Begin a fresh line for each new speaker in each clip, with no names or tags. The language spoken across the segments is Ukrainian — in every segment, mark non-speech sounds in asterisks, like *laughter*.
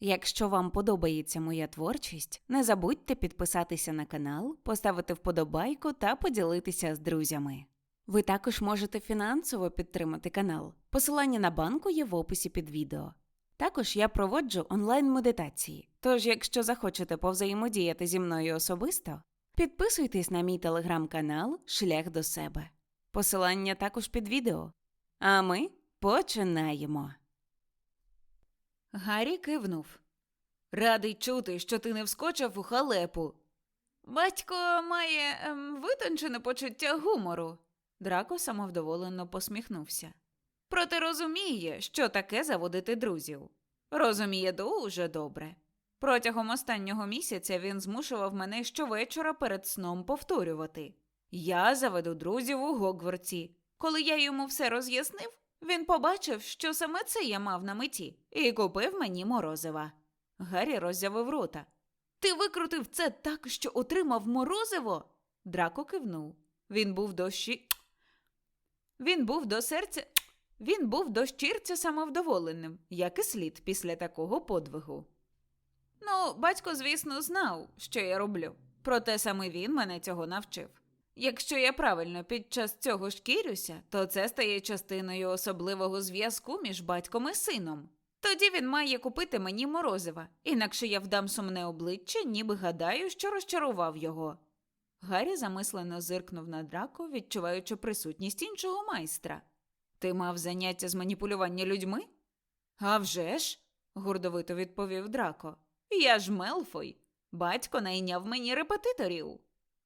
Якщо вам подобається моя творчість, не забудьте підписатися на канал, поставити вподобайку та поділитися з друзями. Ви також можете фінансово підтримати канал. Посилання на банку є в описі під відео. Також я проводжу онлайн-медитації, тож, якщо захочете повзаємодіяти зі мною особисто, підписуйтесь на мій телеграм-канал Шлях до себе. Посилання також під відео. А ми починаємо. Гаррі кивнув. Радий чути, що ти не вскочив у халепу. Батько має ем, витончене почуття гумору. Драко самовдоволено посміхнувся. Проте розуміє, що таке заводити друзів. Розуміє дуже добре. Протягом останнього місяця він змушував мене щовечора перед сном повторювати Я заведу друзів у Гогвартсі. Коли я йому все роз'яснив, він побачив, що саме це я мав на меті, і купив мені морозива. Гаррі роззявив рота. Ти викрутив це так, що отримав морозиво? Драко кивнув. Він був до щі... Він був до серця. Він був до щирця самовдоволеним, як і слід після такого подвигу. Ну, батько, звісно, знав, що я роблю, проте саме він мене цього навчив. Якщо я правильно під час цього шкірюся, то це стає частиною особливого зв'язку між батьком і сином. Тоді він має купити мені морозива, інакше я вдам сумне обличчя, ніби гадаю, що розчарував його. Гаррі замислено зиркнув на драко, відчуваючи присутність іншого майстра. Ти мав заняття з маніпулювання людьми? «А вже ж», – гордовито відповів Драко. Я ж Мелфой. Батько найняв мені репетиторів.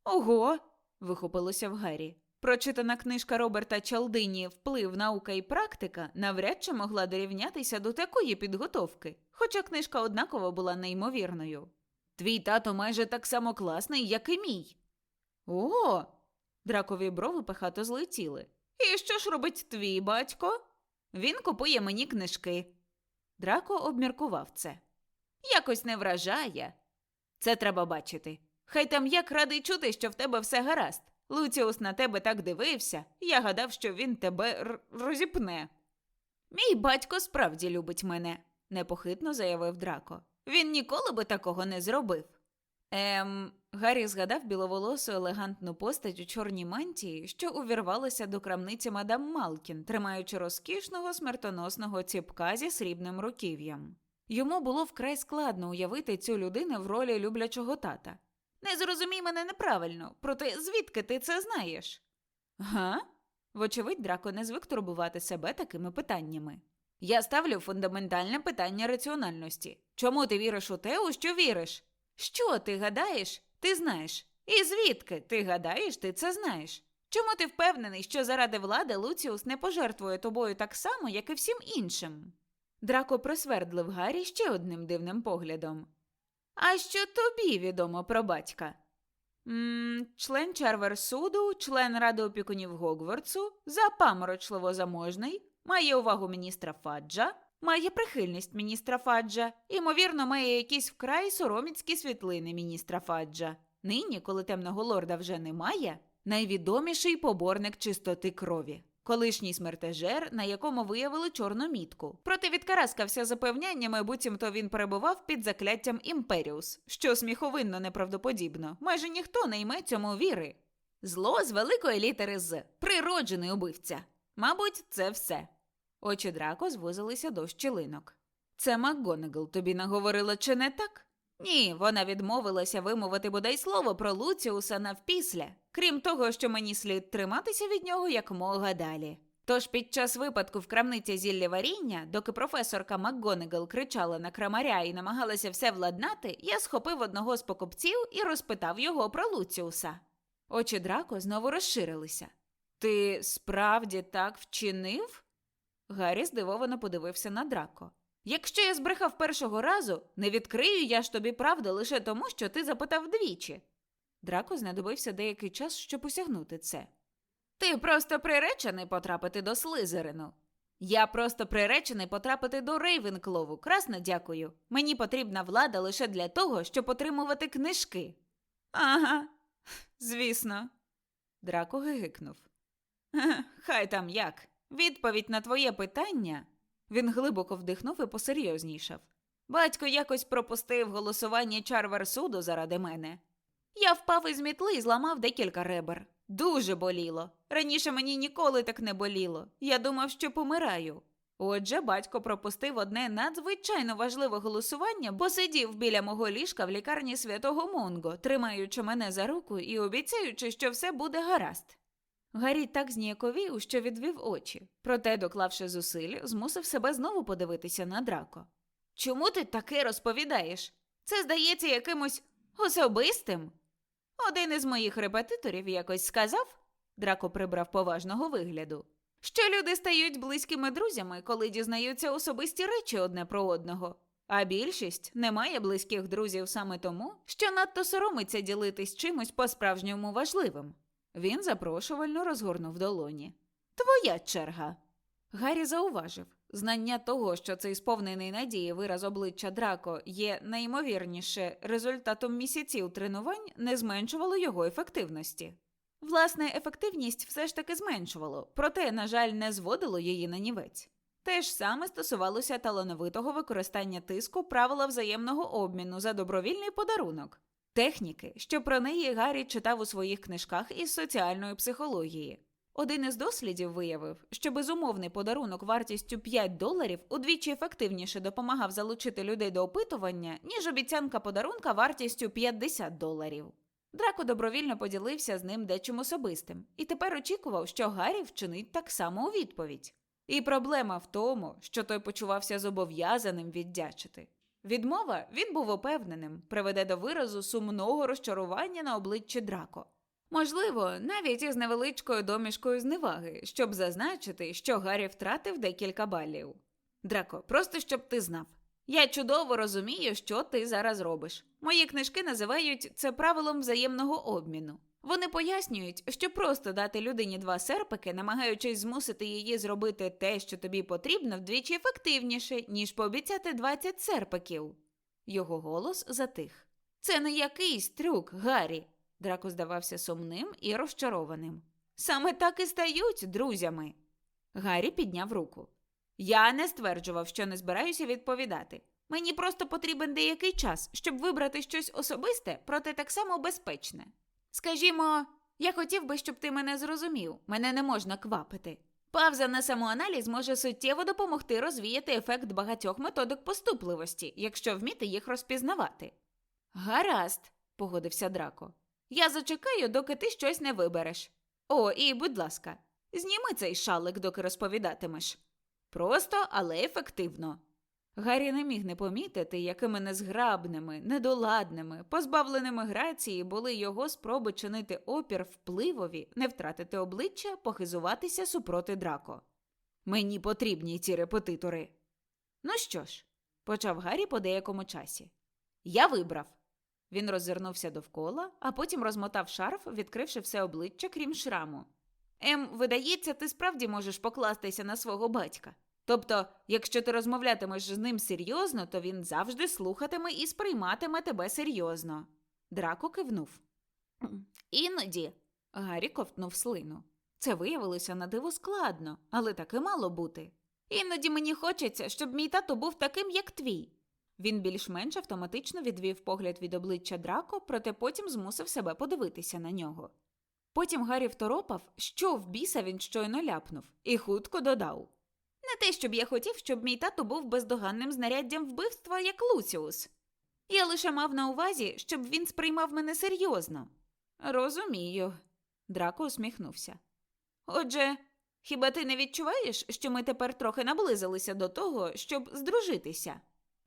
Ого. Вихопилося в Гаррі. Прочитана книжка Роберта Чалдині Вплив наука і практика навряд чи могла дорівнятися до такої підготовки, хоча книжка однаково була неймовірною. Твій тато майже так само класний, як і мій. О. Дракові брови пехато злетіли. І що ж робить твій батько? Він купує мені книжки. Драко обміркував це. Якось не вражає. Це треба бачити. Хай там як радий чути, що в тебе все гаразд. Луціус на тебе так дивився, я гадав, що він тебе розіпне. Мій батько справді любить мене, непохитно заявив Драко. Він ніколи би такого не зробив. Ем, Гаррі згадав біловолосу елегантну постать у чорній мантії, що увірвалася до крамниці мадам Малкін, тримаючи розкішного смертоносного ціпка зі срібним руків'ям. Йому було вкрай складно уявити цю людину в ролі люблячого тата. Не зрозумій мене неправильно, проте звідки ти це знаєш? Га? Вочевидь, драко не звик турбувати себе такими питаннями. Я ставлю фундаментальне питання раціональності. Чому ти віриш у те, у що віриш? Що ти гадаєш, ти знаєш? І звідки ти гадаєш, ти це знаєш? Чому ти впевнений, що заради влади Луціус не пожертвує тобою так само, як і всім іншим? Драко просвердлив Гаррі ще одним дивним поглядом. А що тобі відомо про батька? м член Чарверсуду, член Ради опікунів Гогвартсу, запаморочливо заможний, має увагу міністра Фаджа, має прихильність міністра Фаджа, ймовірно, має якісь вкрай сороміцькі світлини міністра Фаджа. Нині, коли темного лорда вже немає, найвідоміший поборник чистоти крові. Колишній смертежер, на якому виявили чорну мітку. Проте відкараскався запевняннями, буцімто він перебував під закляттям Імперіус, що сміховинно неправдоподібно. Майже ніхто не йме цьому віри. Зло з великої літери з природжений убивця. Мабуть, це все. Очі драко звузилися до щілинок. Це МакГонагал тобі наговорила, чи не так? Ні, вона відмовилася вимовити бодай слово про Луціуса навпісля, крім того, що мені слід триматися від нього якомога далі. Тож під час випадку в крамниці зілля варіння, доки професорка МакГонагал кричала на крамаря і намагалася все владнати, я схопив одного з покупців і розпитав його про Луціуса. Очі драко знову розширилися. Ти справді так вчинив? Гаррі здивовано подивився на драко. Якщо я збрехав першого разу, не відкрию я ж тобі правду лише тому, що ти запитав двічі. Драко знадобився деякий час, щоб осягнути це. Ти просто приречений потрапити до Слизерину. Я просто приречений потрапити до Рейвенклову. Красно дякую. Мені потрібна влада лише для того, щоб отримувати книжки. Ага, звісно. Драко гигикнув. *laughs* Хай там як. Відповідь на твоє питання. Він глибоко вдихнув і посерйознішав. Батько якось пропустив голосування чарвер суду заради мене. Я впав із мітли і зламав декілька ребер. Дуже боліло. Раніше мені ніколи так не боліло. Я думав, що помираю. Отже, батько пропустив одне надзвичайно важливе голосування, бо сидів біля мого ліжка в лікарні святого Монго, тримаючи мене за руку і обіцяючи, що все буде гаразд. Гаррі так зніяковів, що відвів очі, проте, доклавши зусиль, змусив себе знову подивитися на драко. Чому ти таке розповідаєш? Це здається якимось особистим. Один із моїх репетиторів якось сказав, драко прибрав поважного вигляду, що люди стають близькими друзями, коли дізнаються особисті речі одне про одного. А більшість не має близьких друзів саме тому, що надто соромиться ділитись чимось по-справжньому важливим. Він запрошувально розгорнув долоні. Твоя черга. Гаррі зауважив знання того, що цей сповнений надії вираз обличчя Драко є найімовірніше результатом місяців тренувань, не зменшувало його ефективності. Власне, ефективність все ж таки зменшувало, проте, на жаль, не зводило її на нівець. Те ж саме стосувалося талановитого використання тиску правила взаємного обміну за добровільний подарунок, техніки, що про неї Гаррі читав у своїх книжках із соціальної психології. Один із дослідів виявив, що безумовний подарунок вартістю 5 доларів удвічі ефективніше допомагав залучити людей до опитування, ніж обіцянка подарунка вартістю 50 доларів. Драко добровільно поділився з ним дечим особистим і тепер очікував, що Гаррі вчинить так само у відповідь. І проблема в тому, що той почувався зобов'язаним віддячити. Відмова він був упевненим, приведе до виразу сумного розчарування на обличчі Драко. Можливо, навіть із невеличкою домішкою зневаги, щоб зазначити, що Гаррі втратив декілька балів. Драко, просто щоб ти знав. Я чудово розумію, що ти зараз робиш. Мої книжки називають це правилом взаємного обміну. Вони пояснюють, що просто дати людині два серпики, намагаючись змусити її зробити те, що тобі потрібно, вдвічі ефективніше, ніж пообіцяти 20 серпиків. Його голос затих. Це не якийсь трюк, Гаррі. Драко здавався сумним і розчарованим. Саме так і стають друзями. Гаррі підняв руку. Я не стверджував, що не збираюся відповідати. Мені просто потрібен деякий час, щоб вибрати щось особисте, проте так само безпечне. Скажімо, я хотів би, щоб ти мене зрозумів, мене не можна квапити. Павза на самоаналіз може суттєво допомогти розвіяти ефект багатьох методик поступливості, якщо вміти їх розпізнавати. Гаразд, погодився Драко. Я зачекаю, доки ти щось не вибереш. О, і, будь ласка, зніми цей шалик, доки розповідатимеш. Просто, але ефективно. Гаррі не міг не помітити, якими незграбними, недоладними, позбавленими грації були його спроби чинити опір впливові, не втратити обличчя, похизуватися супроти драко. Мені потрібні ці репетитори. Ну що ж, почав Гаррі по деякому часі. Я вибрав. Він роззирнувся довкола, а потім розмотав шарф, відкривши все обличчя, крім шраму. Ем, видається, ти справді можеш покластися на свого батька. Тобто, якщо ти розмовлятимеш з ним серйозно, то він завжди слухатиме і сприйматиме тебе серйозно. Драко кивнув. Іноді. Гаррі ковтнув слину. Це виявилося на диво складно, але таки мало бути. Іноді мені хочеться, щоб мій тато був таким, як твій. Він більш-менш автоматично відвів погляд від обличчя Драко, проте потім змусив себе подивитися на нього. Потім Гаррі второпав, що в біса він щойно ляпнув, і хутко додав Не те, щоб я хотів, щоб мій тато був бездоганним знаряддям вбивства, як Луціус. Я лише мав на увазі, щоб він сприймав мене серйозно. Розумію. Драко усміхнувся. Отже, хіба ти не відчуваєш, що ми тепер трохи наблизилися до того, щоб здружитися?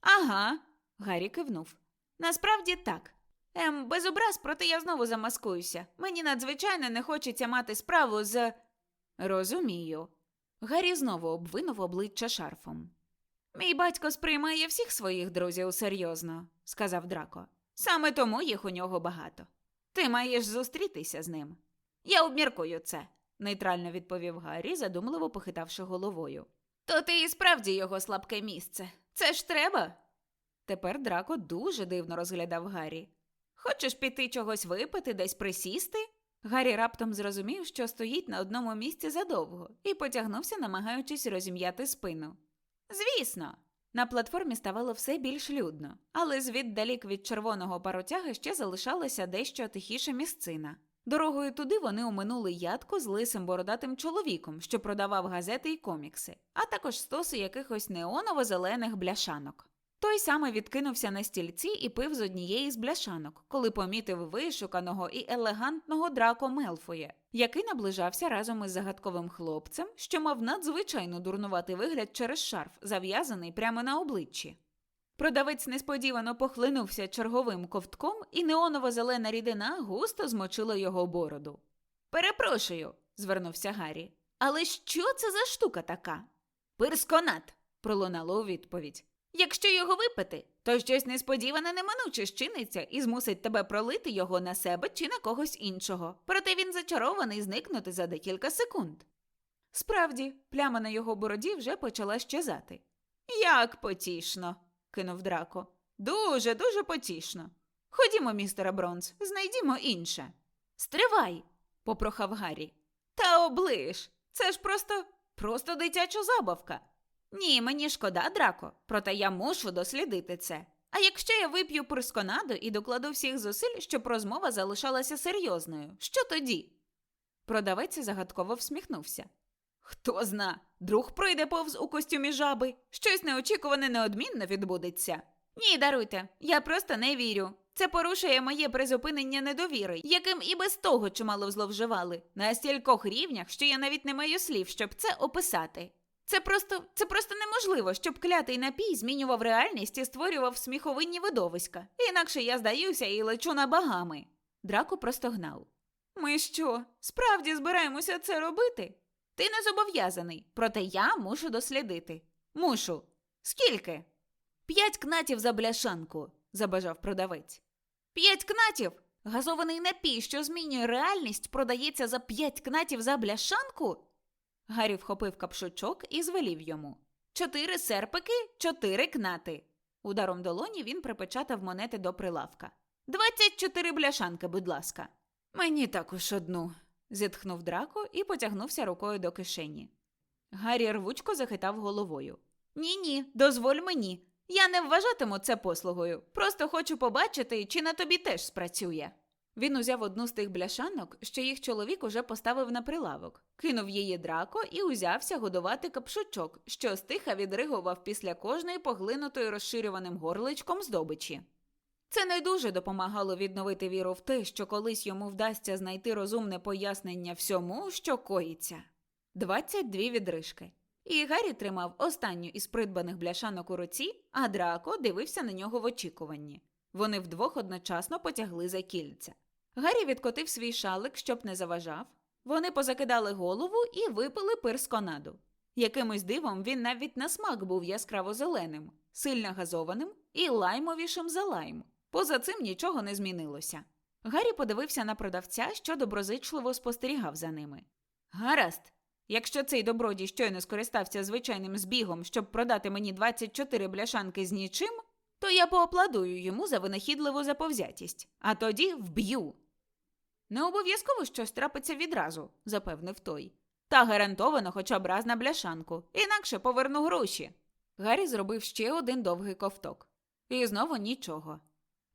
Ага, Гаррі кивнув. Насправді так. Ем, без образ, проте я знову замаскуюся. Мені надзвичайно не хочеться мати справу з. Розумію. Гаррі знову обвинув обличчя шарфом. Мій батько сприймає всіх своїх друзів серйозно, сказав Драко. Саме тому їх у нього багато. Ти маєш зустрітися з ним. Я обміркую це, нейтрально відповів Гаррі, задумливо похитавши головою. То ти і справді його слабке місце. Це ж треба. Тепер Драко дуже дивно розглядав Гаррі. Хочеш піти чогось випити, десь присісти? Гаррі раптом зрозумів, що стоїть на одному місці задовго, і потягнувся, намагаючись розім'яти спину. Звісно, на платформі ставало все більш людно, але звіддалік від червоного паротяга ще залишалася дещо тихіша місцина. Дорогою туди вони оминули ядку з лисим бородатим чоловіком, що продавав газети й комікси, а також стоси якихось неоново-зелених бляшанок. Той саме відкинувся на стільці і пив з однієї з бляшанок, коли помітив вишуканого і елегантного драко Мелфоя, який наближався разом із загадковим хлопцем, що мав надзвичайно дурнуватий вигляд через шарф, зав'язаний прямо на обличчі. Продавець несподівано похлинувся черговим ковтком, і неоново-зелена рідина густо змочила його бороду. Перепрошую, звернувся Гаррі. Але що це за штука така? Пирсконат, пролунало у відповідь. Якщо його випити, то щось несподіване неминуче щиниться і змусить тебе пролити його на себе чи на когось іншого. Проте він зачарований зникнути за декілька секунд. Справді, пляма на його бороді вже почала щезати. Як потішно, кинув Драко. Дуже, дуже потішно. Ходімо, містере Бронз, знайдімо інше. Стривай, попрохав Гаррі. Та оближ. Це ж просто, просто дитяча забавка. Ні, мені шкода, Драко, проте я мушу дослідити це. А якщо я вип'ю присконаду і докладу всіх зусиль, щоб розмова залишалася серйозною, що тоді? Продавець загадково всміхнувся. Хто зна, друг пройде повз у костюмі жаби, щось неочікуване неодмінно відбудеться. Ні, даруйте, я просто не вірю. Це порушує моє призупинення недовіри, яким і без того чимало зловживали, на стількох рівнях, що я навіть не маю слів, щоб це описати. Це просто це просто неможливо, щоб клятий напій змінював реальність і створював сміховинні видовиська. Інакше я здаюся і лечу на багами. Драко простогнав. Ми що, справді збираємося це робити? Ти не зобов'язаний, проте я мушу дослідити. Мушу. Скільки? П'ять кнатів за бляшанку, забажав продавець. П'ять кнатів? Газований напій, що змінює реальність, продається за п'ять кнатів за бляшанку? Гаррі вхопив капшучок і звелів йому. Чотири серпики, чотири кнати. Ударом долоні він припечатав монети до прилавка. Двадцять чотири бляшанки, будь ласка. Мені також одну, зітхнув драко і потягнувся рукою до кишені. Гаррі рвучко захитав головою. Ні, ні, дозволь мені. Я не вважатиму це послугою. Просто хочу побачити, чи на тобі теж спрацює. Він узяв одну з тих бляшанок, що їх чоловік уже поставив на прилавок, кинув її драко і узявся годувати капшучок, що стиха відригував після кожної поглинутої розширюваним горличком здобичі. Це не дуже допомагало відновити віру в те, що колись йому вдасться знайти розумне пояснення всьому, що коїться. 22 відрижки. І Гаррі тримав останню із придбаних бляшанок у руці, а Драко дивився на нього в очікуванні. Вони вдвох одночасно потягли за кільця. Гаррі відкотив свій шалик, щоб не заважав. Вони позакидали голову і випили пирсконаду. Якимось дивом він навіть на смак був яскраво зеленим, сильно газованим і лаймовішим за лайм. Поза цим нічого не змінилося. Гаррі подивився на продавця, що доброзичливо спостерігав за ними. Гаразд, якщо цей добродій щойно скористався звичайним збігом, щоб продати мені 24 бляшанки з нічим, то я поаплодую йому за винахідливу заповзятість, а тоді вб'ю. Не обов'язково щось трапиться відразу, запевнив той. Та гарантовано хоча б раз на бляшанку, інакше поверну гроші. Гаррі зробив ще один довгий ковток. І знову нічого.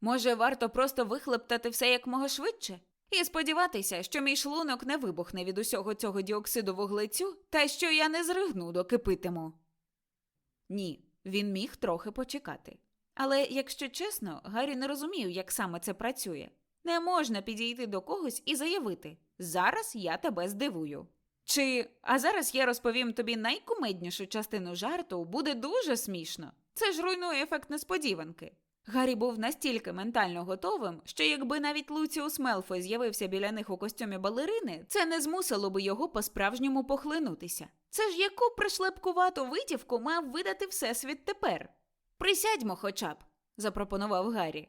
Може, варто просто вихлептати все якмога швидше? І сподіватися, що мій шлунок не вибухне від усього цього діоксиду вуглецю, та що я не зригну, доки питиму. Ні, він міг трохи почекати. Але, якщо чесно, Гаррі не розумів, як саме це працює. Не можна підійти до когось і заявити зараз я тебе здивую. Чи а зараз я розповім тобі найкумеднішу частину жарту, буде дуже смішно. Це ж руйнує ефект несподіванки. Гаррі був настільки ментально готовим, що якби навіть Луціус Мелфой з'явився біля них у костюмі балерини, це не змусило би його по-справжньому похлинутися. Це ж яку пришлепкувату витівку мав видати всесвіт тепер? Присядьмо хоча б, запропонував Гаррі.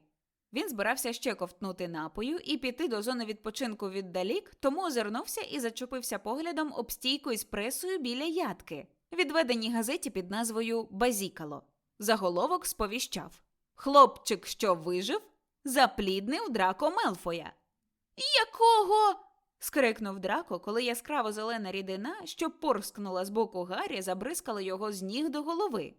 Він збирався ще ковтнути напою і піти до зони відпочинку віддалік, тому озирнувся і зачепився поглядом об стійку із пресою біля ядки, відведеній газеті під назвою Базікало. Заголовок сповіщав Хлопчик, що вижив, запліднив Драко Мелфоя. Якого? скрикнув Драко, коли яскраво зелена рідина, що порскнула з боку Гаррі, забризкала його з ніг до голови.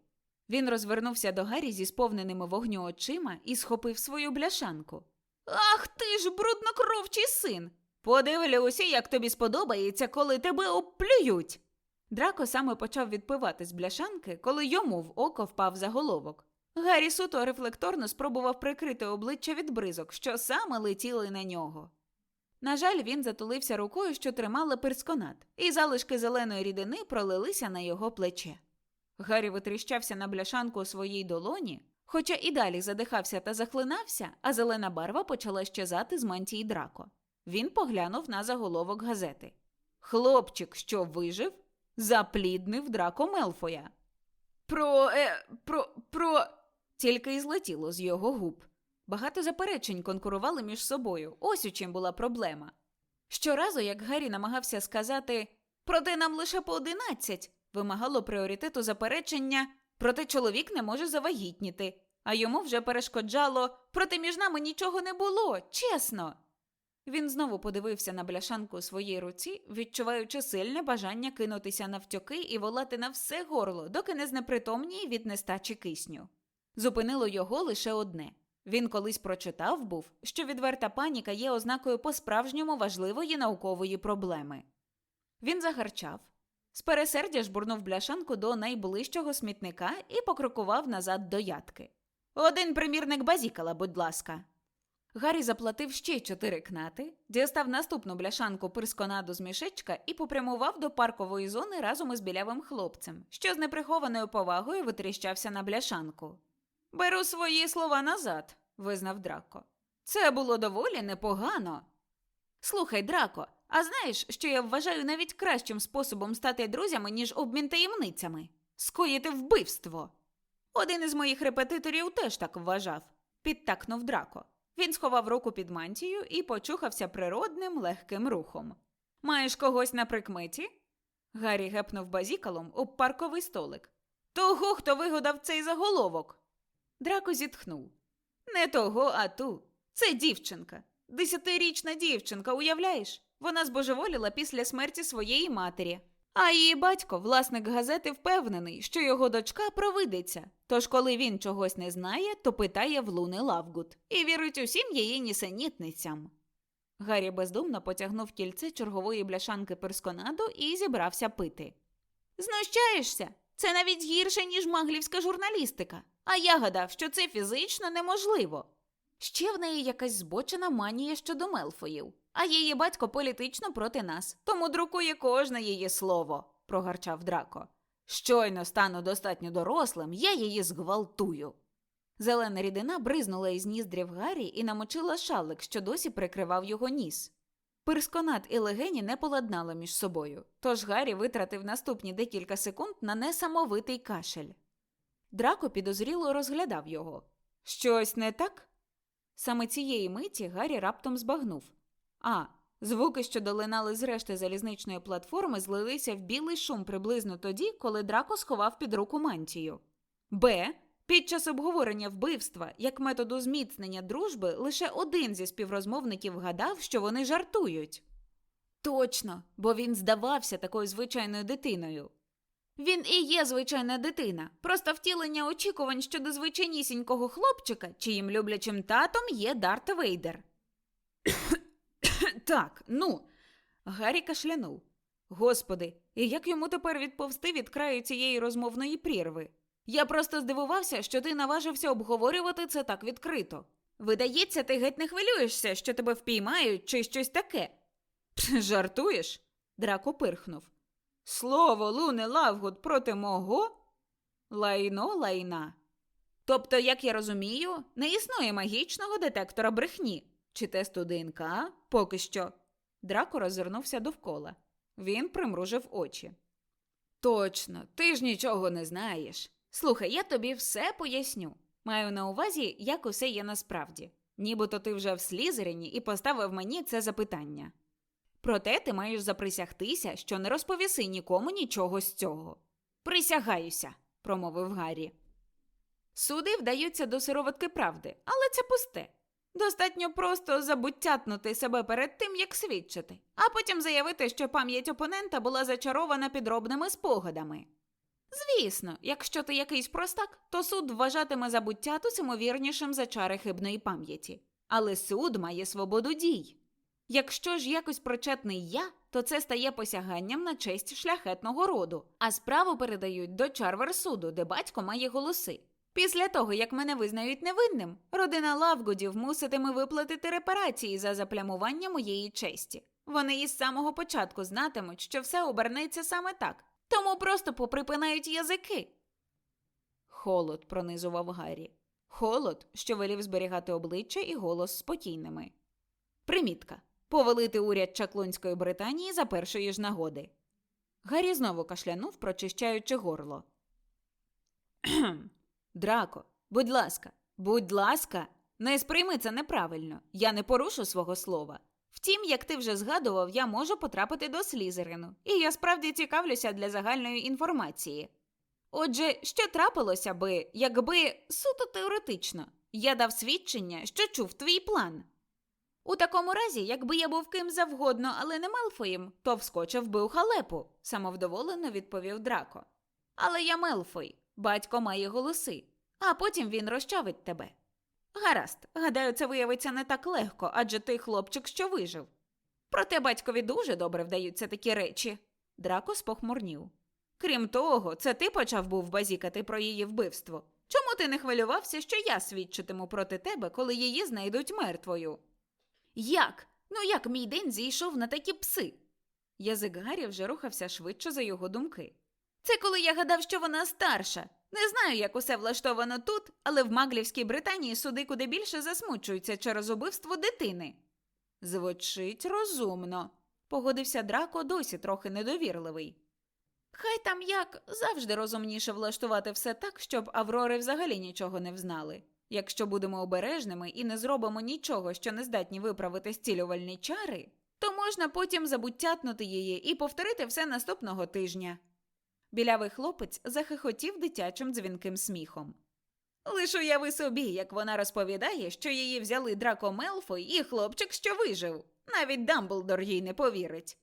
Він розвернувся до Гаррі зі сповненими вогню очима і схопив свою бляшанку. Ах ти ж, бруднокровчий син! Подивлюся, як тобі сподобається, коли тебе обплюють. Драко саме почав відпивати з бляшанки, коли йому в око впав заголовок. Гаррі суто рефлекторно спробував прикрити обличчя від бризок, що саме летіли на нього. На жаль, він затулився рукою, що тримала персконат, і залишки зеленої рідини пролилися на його плече. Гаррі витріщався на бляшанку у своїй долоні, хоча і далі задихався та захлинався, а зелена барва почала щезати з мантії драко. Він поглянув на заголовок газети. Хлопчик, що вижив, запліднив драко Мелфоя. Про. е, про. про. Тільки й злетіло з його губ. Багато заперечень конкурували між собою. Ось у чим була проблема. Щоразу, як Гаррі намагався сказати проте нам лише по одинадцять, вимагало пріоритету заперечення, проте чоловік не може завагітніти, а йому вже перешкоджало проте між нами нічого не було, чесно. Він знову подивився на бляшанку у своїй руці, відчуваючи сильне бажання кинутися навтьоки і волати на все горло, доки не знепритомніє від нестачі кисню. Зупинило його лише одне. Він колись прочитав був, що відверта паніка є ознакою по-справжньому важливої наукової проблеми. Він загарчав. З пересердя жбурнув бляшанку до найближчого смітника і покрокував назад до ядки. Один примірник базікала, будь ласка. Гаррі заплатив ще чотири кнати, дістав наступну бляшанку пирсконаду з мішечка і попрямував до паркової зони разом із білявим хлопцем, що з неприхованою повагою витріщався на бляшанку. Беру свої слова назад, визнав Драко. Це було доволі непогано. Слухай, Драко, а знаєш, що я вважаю навіть кращим способом стати друзями, ніж обмін таємницями скоїти вбивство. Один із моїх репетиторів теж так вважав, підтакнув Драко. Він сховав руку під мантію і почухався природним легким рухом. Маєш когось на прикметі? Гаррі гепнув базікалом об парковий столик. Того, хто вигадав цей заголовок. Драко зітхнув. Не того, а ту. Це дівчинка. Десятирічна дівчинка, уявляєш? Вона збожеволіла після смерті своєї матері. А її батько, власник газети, впевнений, що його дочка провидиться. Тож, коли він чогось не знає, то питає в Луни Лавгуд і вірить усім її нісенітницям. Гаррі бездумно потягнув кільце чергової бляшанки персконаду і зібрався пити. Знущаєшся? Це навіть гірше, ніж маглівська журналістика. А я гадав, що це фізично неможливо. Ще в неї якась збочена манія щодо Мелфоїв, а її батько політично проти нас, тому друкує кожне її слово, прогарчав Драко. Щойно стану достатньо дорослим, я її зґвалтую. Зелена рідина бризнула із ніздрів Гаррі і намочила шалик, що досі прикривав його ніс. Пирсконат і легені не поладнали між собою, тож Гаррі витратив наступні декілька секунд на несамовитий кашель. Драко підозріло розглядав його. Щось не так? Саме цієї миті Гаррі раптом збагнув. А. Звуки, що долинали з решти залізничної платформи, злилися в білий шум приблизно тоді, коли Драко сховав під руку мантію. Б. Під час обговорення вбивства як методу зміцнення дружби лише один зі співрозмовників гадав, що вони жартують. Точно, бо він здавався такою звичайною дитиною. Він і є звичайна дитина, просто втілення очікувань щодо звичайнісінького хлопчика, чиїм люблячим татом є Дарт Вейдер. *coughs* так, ну. Гаррі кашлянув. Господи, і як йому тепер відповсти від краю цієї розмовної прірви? Я просто здивувався, що ти наважився обговорювати це так відкрито. Видається, ти геть не хвилюєшся, що тебе впіймають чи щось таке. Жартуєш? Драко пирхнув. Слово Луни Лавгуд проти мого? Лайно лайна. Тобто, як я розумію, не існує магічного детектора брехні чи тесту ДНК поки що. Драко роззирнувся довкола. Він примружив очі. Точно, ти ж нічого не знаєш. Слухай, я тобі все поясню. Маю на увазі, як усе є насправді. нібито ти вже в слізерині і поставив мені це запитання. Проте ти маєш заприсягтися, що не розповіси нікому нічого з цього. Присягаюся, промовив Гаррі. Суди вдаються до сироватки правди, але це пусте. Достатньо просто забуттятнути себе перед тим, як свідчити, а потім заявити, що пам'ять опонента була зачарована підробними спогадами. Звісно, якщо ти якийсь простак, то суд вважатиме забуття тут ймовірнішим за чари хибної пам'яті. Але суд має свободу дій. Якщо ж якось причетний я, то це стає посяганням на честь шляхетного роду, а справу передають до чарверсуду, де батько має голоси. Після того, як мене визнають невинним, родина Лавгудів муситиме виплатити репарації за заплямування моєї честі. Вони із самого початку знатимуть, що все обернеться саме так, тому просто поприпинають язики. Холод пронизував Гаррі. Холод, що велів зберігати обличчя і голос спокійними. Примітка. Повелити уряд Чаклунської Британії за першої ж нагоди. Гаррі знову кашлянув, прочищаючи горло. *clears throat* Драко, будь ласка, будь ласка, не сприйми це неправильно. Я не порушу свого слова. Втім, як ти вже згадував, я можу потрапити до Слізерину, і я справді цікавлюся для загальної інформації. Отже, що трапилося би, якби суто теоретично я дав свідчення, що чув твій план? У такому разі, якби я був ким завгодно, але не Мелфоєм, то вскочив би у халепу, самовдоволено відповів Драко. Але я Мелфой, батько має голоси, а потім він розчавить тебе. Гаразд, гадаю, це виявиться не так легко, адже ти хлопчик, що вижив. Проте батькові дуже добре вдаються такі речі. Драко спохмурнів. Крім того, це ти почав був базікати про її вбивство. Чому ти не хвилювався, що я свідчитиму проти тебе, коли її знайдуть мертвою? Як? Ну як мій день зійшов на такі пси? Язик Гаррі вже рухався швидше за його думки. Це коли я гадав, що вона старша. Не знаю, як усе влаштовано тут, але в Маглівській Британії суди куди більше засмучуються через убивство дитини. Звучить розумно, погодився Драко, досі трохи недовірливий. Хай там як завжди розумніше влаштувати все так, щоб Аврори взагалі нічого не взнали. Якщо будемо обережними і не зробимо нічого, що не здатні виправити зцілювальні чари, то можна потім забуттятнути її і повторити все наступного тижня. Білявий хлопець захихотів дитячим дзвінким сміхом. Лиш уяви собі, як вона розповідає, що її взяли Драко Мелфой і хлопчик, що вижив. Навіть Дамблдор їй не повірить.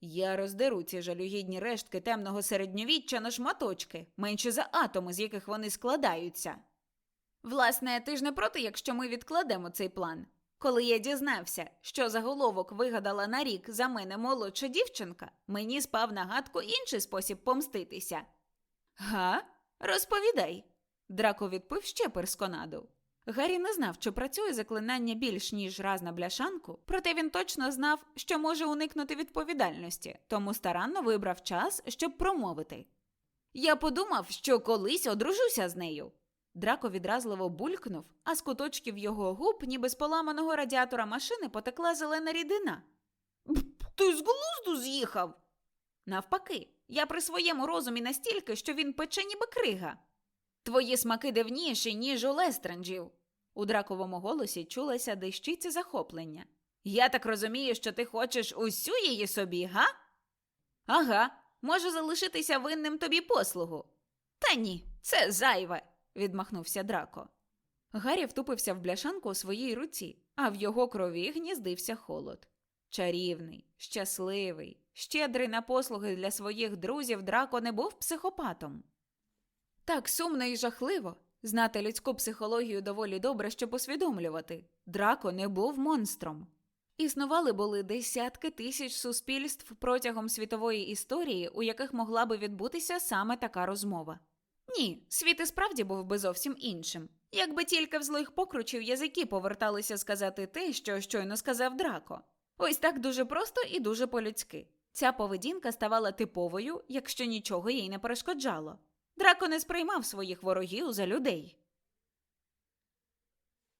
Я роздеру ці жалюгідні рештки темного середньовіччя на шматочки, менше за атоми, з яких вони складаються. Власне, ти ж не проти, якщо ми відкладемо цей план. Коли я дізнався, що заголовок вигадала на рік за мене молодша дівчинка, мені спав на гадку інший спосіб помститися. Га? Розповідай. Драко відпив ще персконаду. Гаррі не знав, чи працює заклинання більш ніж раз на бляшанку, проте він точно знав, що може уникнути відповідальності, тому старанно вибрав час, щоб промовити. Я подумав, що колись одружуся з нею. Драко відразливо булькнув, а з куточків його губ, ніби з поламаного радіатора машини, потекла зелена рідина. Ти з глузду з'їхав. Навпаки, я при своєму розумі настільки, що він пече ніби крига. Твої смаки дивніші, ніж у Лестренджів. У драковому голосі чулася дещиця захоплення. Я так розумію, що ти хочеш усю її собі, га? Ага, можу залишитися винним тобі послугу. Та ні, це зайве, відмахнувся Драко. Гаррі втупився в бляшанку у своїй руці, а в його крові гніздився холод. Чарівний, щасливий, щедрий на послуги для своїх друзів Драко не був психопатом. Так сумно і жахливо. Знати людську психологію доволі добре, щоб усвідомлювати. Драко не був монстром. Існували були десятки тисяч суспільств протягом світової історії, у яких могла би відбутися саме така розмова. Ні, світ і справді був би зовсім іншим. Якби тільки в злих покручів язики поверталися сказати те, що щойно сказав Драко. Ось так дуже просто і дуже по-людськи. Ця поведінка ставала типовою, якщо нічого їй не перешкоджало. Драко не сприймав своїх ворогів за людей.